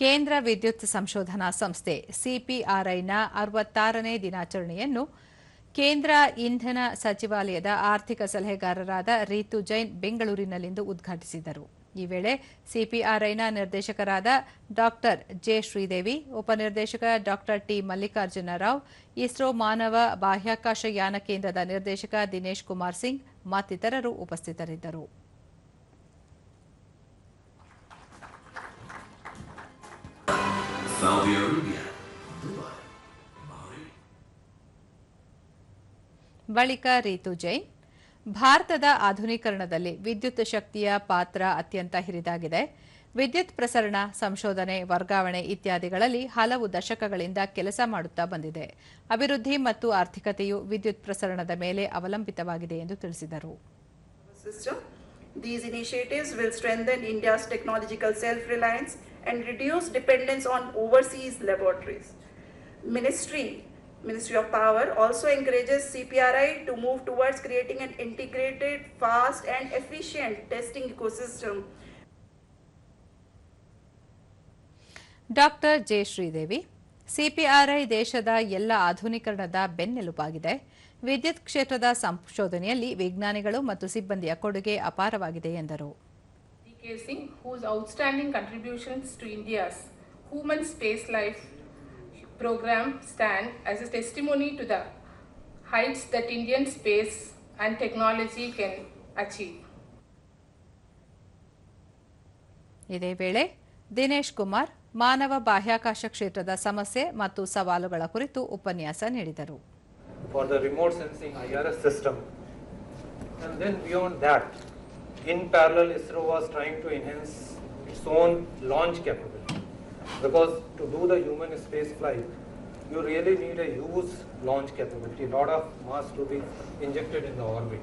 ಕೇಂದ್ರ ವಿದ್ಯುತ್ ಸಂಶೋಧನಾ ಸಂಸ್ಥೆ, ಸಿಪಿಆರ್ಐನ ಅರವತ್ತಾರನೇ ದಿನಾಚರಣೆಯನ್ನು ಕೇಂದ್ರ ಇಂಧನ ಸಚಿವಾಲಯದ ಆರ್ಥಿಕ ಸಲಹೆಗಾರರಾದ ರೀತು ಜೈನ್ ಬೆಂಗಳೂರಿನಲ್ಲಿಂದು ಉದ್ಘಾಟಿಸಿದರು. ಈ ವೇಳೆ ಸಿಪಿಆರ್ಐನ ನಿರ್ದೇಶಕರಾದ ಡಾಕ್ಟರ್ ಜೆ ಶ್ರೀದೇವಿ, ಉಪನಿರ್ದೇಶಕ ಡಾಕ್ಟರ್ ಟಿ ಮಲ್ಲಿಕಾರ್ಜುನ ರಾವ್, ಇಸ್ರೋ ಮಾನವ ಬಾಹ್ಯಾಕಾಶ ಯಾನ ಕೇಂದ್ರದ ನಿರ್ದೇಶಕ ದಿನೇಶ್ ಕುಮಾರ್ ಸಿಂಗ್ ಮತ್ತಿತರರು ಉಪಸ್ಥಿತರಿದ್ದರು. Saudi Arabia, Dubai. ಬಳಿಕ ರೀತು ಜೈನ್ ಭಾರತದ ಆಧುನೀಕರಣದಲ್ಲಿ ವಿದ್ಯುತ್ ಶಕ್ತಿಯ ಪಾತ್ರ ಅತ್ಯಂತ ಹಿರಿದಾಗಿದೆ ವಿದ್ಯುತ್ ಪ್ರಸರಣ ಸಂಶೋಧನೆ ವರ್ಗಾವಣೆ ಇತ್ಯಾದಿಗಳಲ್ಲಿ ಹಲವು ದಶಕಗಳಿಂದ ಕೆಲಸ ಮಾಡುತ್ತಾ ಬಂದಿದೆ ಅಭಿವೃದ್ಧಿ ಮತ್ತು ಆರ್ಥಿಕತೆಯು ವಿದ್ಯುತ್ ಪ್ರಸರಣದ ಮೇಲೆ ಅವಲಂಬಿತವಾಗಿದೆ ಎಂದು ತಿಳಿಸಿದರು. These initiatives will strengthen India's technological self-reliance and reduce dependence on overseas laboratories. Ministry, Ministry of Power also encourages CPRI to move towards creating an integrated, fast and efficient testing ecosystem doctor J Sridevi CPRI ದೇಶದ ಎಲ್ಲ ಆಧುನೀಕರಣದ ಬೆನ್ನೆಲುಬಾಗಿದೆ ವಿದ್ಯುತ್ ಕ್ಷೇತ್ರದ ಸಂಶೋಧನೆಯಲ್ಲಿ ವಿಜ್ಞಾನಿಗಳು ಮತ್ತು ಸಿಬ್ಬಂದಿಯ ಕೊಡುಗೆ ಅಪಾರವಾಗಿದೆ ಎಂದರು Singh, whose outstanding contributions to India's human space life program stand as a testimony to the heights that Indian space and technology can achieve. ಇದೇ ವೇಳೆ ದಿನೇಶ್ ಕುಮಾರ್ ಮಾನವ ಬಾಹ್ಯಾಕಾಶ ಕ್ಷೇತ್ರದ ಸಮಸ್ಯೆ ಮತ್ತು ಸವಾಲುಗಳ ಕುರಿತು ಉಪನ್ಯಾಸ ನೀಡಿದರು for the remote sensing IRS system. And then beyond that, in parallel, ISRO was trying to enhance its own launch capability. Because to do the human space flight, you really need a huge launch capability, a lot of mass to be injected in the orbit.